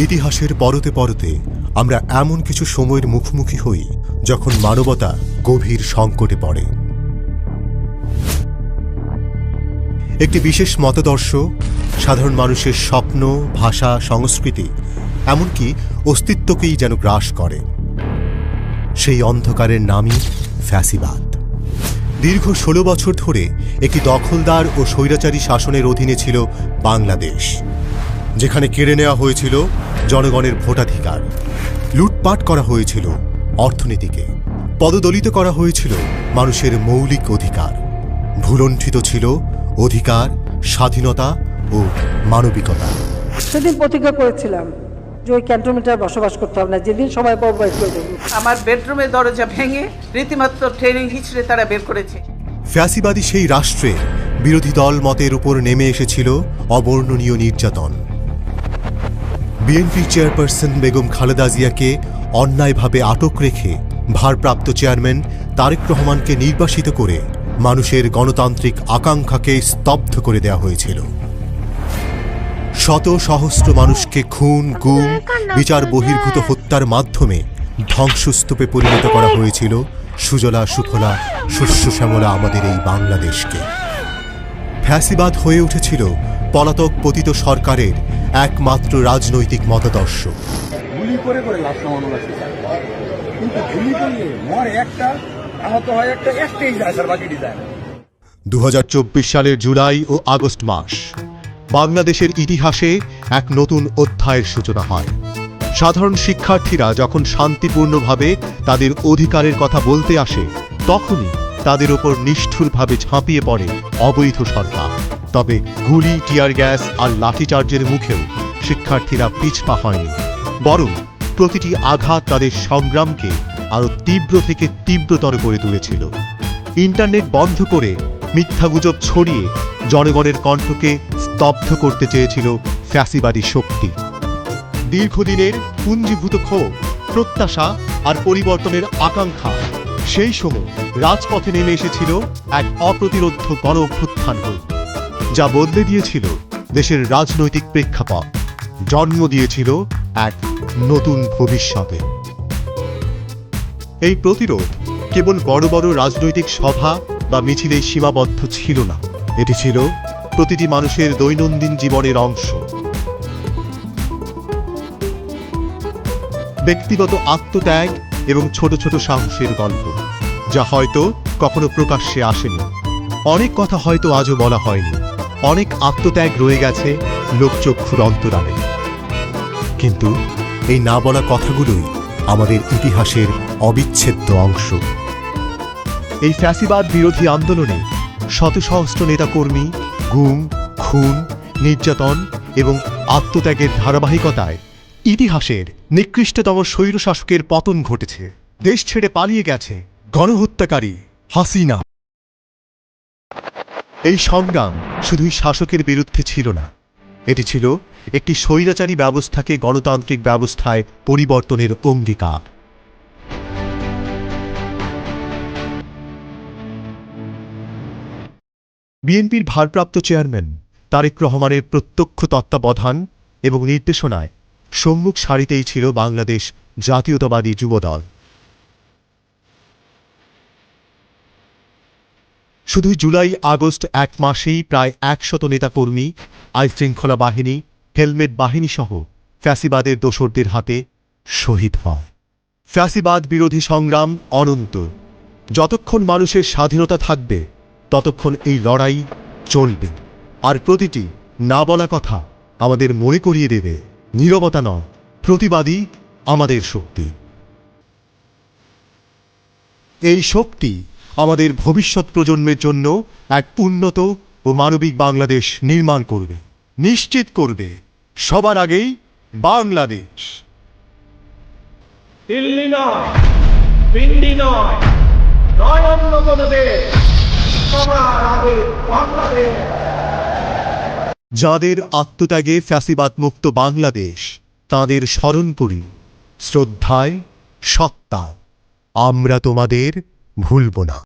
ইতিহাসের পরতে পরতে আমরা এমন কিছু সময়ের মুখোমুখি হই যখন মানবতা গভীর সংকটে পড়ে। একটি বিশেষ মতদর্শ, সাধারণ মানুষের স্বপ্ন, ভাষা, সংস্কৃতি, এমনকি অস্তিত্বকেই যেন গ্রাস করে। সেই অন্ধকারের নামই ফ্যাসিবাদ। দীর্ঘ ষোলো বছর ধরে একটি দখলদার ও স্বৈরাচারী শাসনের অধীনে ছিল বাংলাদেশ। যেখানে কেড়ে নেওয়া হয়েছিল জনগণের ভোটাধিকার। লুটপাট করা হয়েছিল অর্থনীতিকে। পদদলিত করা হয়েছিল মানুষের মৌলিক অধিকার। ভুলণ্ঠিত ছিল অধিকার স্বাধীনতা ও মানবিকতা। সেদিন প্রতিজ্ঞা করেছিলাম যে ওই ক্যান্টনমেন্টে বসবাস করতে হবে না যেদিন সবাই প্রবাহিত করে দেবো। আমার বেডরুমের দরজা ভেঙে রীতিমাত্র ট্রেনিং হিচড়ে তারা বের করেছে। ফ্যাসিবাদী সেই রাষ্ট্রে বিরোধী দল মতের উপর নেমে এসেছিল অবর্ণনীয় নির্যাতন। বিএনপি চেয়ারপারসন বেগম খালেদা জিয়াকে অন্যায়ভাবে আটক রেখে ভারপ্রাপ্ত চেয়ারম্যান তারেক রহমানকে নির্বাসিত করে মানুষের গণতান্ত্রিক আকাঙ্ক্ষাকে স্তব্ধ করে দেওয়া হয়েছিল। শত সহস্র মানুষকে খুন, গুম, বিচার বহির্ভূত হত্যার মাধ্যমে ধ্বংসস্তূপে পরিণত করা হয়েছিল সুজলা সুফলা শস্য শ্যামলা আমাদের এই বাংলাদেশকে। ফ্যাসিবাদ হয়ে উঠেছিল পলাতক পতিত সরকারের একমাত্র রাজনৈতিক মতাদর্শ। গুলি করে করে লাশ নামানো লাগছে কিন্তু গুলি করলে মরে একটা আহত হয় একটা একটাই যায় স্যার বাকিটি যায় দু সালের জুলাই ও আগস্ট মাস বাংলাদেশের ইতিহাসে এক নতুন অধ্যায়ের সূচনা হয়। সাধারণ শিক্ষার্থীরা যখন শান্তিপূর্ণভাবে তাদের অধিকারের কথা বলতে আসে তখনই তাদের ওপর নিষ্ঠুরভাবে ঝাঁপিয়ে পড়ে অবৈধ সরকার। তবে গুলি, টিয়ার গ্যাস আর লাঠিচার্জের মুখেও শিক্ষার্থীরা পিছপা হয়নি। বরং প্রতিটি আঘাত তাদের সংগ্রামকে আরও তীব্র থেকে তীব্রতর করে তুলেছিল। ইন্টারনেট বন্ধ করে মিথ্যাগুজব ছড়িয়ে জনগণের কণ্ঠকে স্তব্ধ করতে চেয়েছিল ফ্যাসিবাদী শক্তি। দীর্ঘদিনের পুঞ্জীভূত ক্ষোভ, প্রত্যাশা আর পরিবর্তনের আকাঙ্ক্ষা সেই সময় রাজপথে নেমে এসেছিল এক অপ্রতিরোধ গণ অভ্যুত্থান হয়ে। যা বদলে দিয়েছিল দেশের রাজনৈতিক প্রেক্ষাপট। জন্ম দিয়েছিল এক নতুন ভবিষ্যতে। এই প্রতিরোধ কেবল বড় বড় রাজনৈতিক সভা বা মিছিলেই সীমাবদ্ধ ছিল না। এটি ছিল প্রতিটি মানুষের দৈনন্দিন জীবনের অংশ। ব্যক্তিগত আত্মত্যাগ এবং ছোট ছোট সাহসের গল্প, যা হয়তো কখনো প্রকাশ্যে আসেনি। অনেক কথা হয়তো আজও বলা হয়নি। অনেক আত্মত্যাগ রয়ে গেছে লোকচক্ষুর অন্তরালে। কিন্তু এই না বলা কথাগুলোই আমাদের ইতিহাসের অবিচ্ছেদ্য অংশ। এই ফ্যাসিবাদ বিরোধী আন্দোলনে শত সহস্র নেতাকর্মী, গুম, খুন, নির্যাতন এবং আত্মত্যাগের ধারাবাহিকতায় ইতিহাসের নিকৃষ্টতম স্বৈরশাসকের পতন ঘটেছে। দেশ ছেড়ে পালিয়ে গেছে গণহত্যাকারী হাসিনা। এই সংগ্রাম শুধুই শাসকের বিরুদ্ধে ছিল না। এটি ছিল একটি স্বৈরাচারী ব্যবস্থাকে গণতান্ত্রিক ব্যবস্থায় পরিবর্তনের অঙ্গীকার। বিএনপির ভারপ্রাপ্ত চেয়ারম্যান তারেক রহমানের প্রত্যক্ষ তত্ত্বাবধান এবং নির্দেশনায় সম্মুখ সারিতেই ছিল বাংলাদেশ জাতীয়তাবাদী যুবদল। শুধু জুলাই, আগস্ট এক মাসেই প্রায় একশত নেতাকর্মী, আইনশৃঙ্খলা বাহিনী, হেলমেট বাহিনী সহ ফ্যাসিবাদের দোসরদের হাতে শহীদ হয়। ফ্যাসিবাদ বিরোধী সংগ্রাম অনন্ত। যতক্ষণ মানুষের স্বাধীনতা থাকবে, ততক্ষণ এই লড়াই চলবে। আর প্রতিটি না বলা কথা আমাদের মনে করিয়ে দেবে, নীরবতা নয় প্রতিবাদী আমাদের শক্তি। এই শক্তি আমাদের ভবিষ্যৎ প্রজন্মের জন্য এক উন্নত ও মানবিক বাংলাদেশ নির্মাণ করবে নিশ্চিত করবে। সবার আগেই বাংলাদেশ। দিল্লি নয় পিন্ডি নয় নয় অন্য কোনো দেশ। সবার আগে বাংলাদেশ। যাদের আত্মত্যাগে ফ্যাসিবাদ মুক্ত বাংলাদেশ তাদের স্মরণ করি। শ্রদ্ধায় সত্তা আমরা তোমাদের ভুলব না।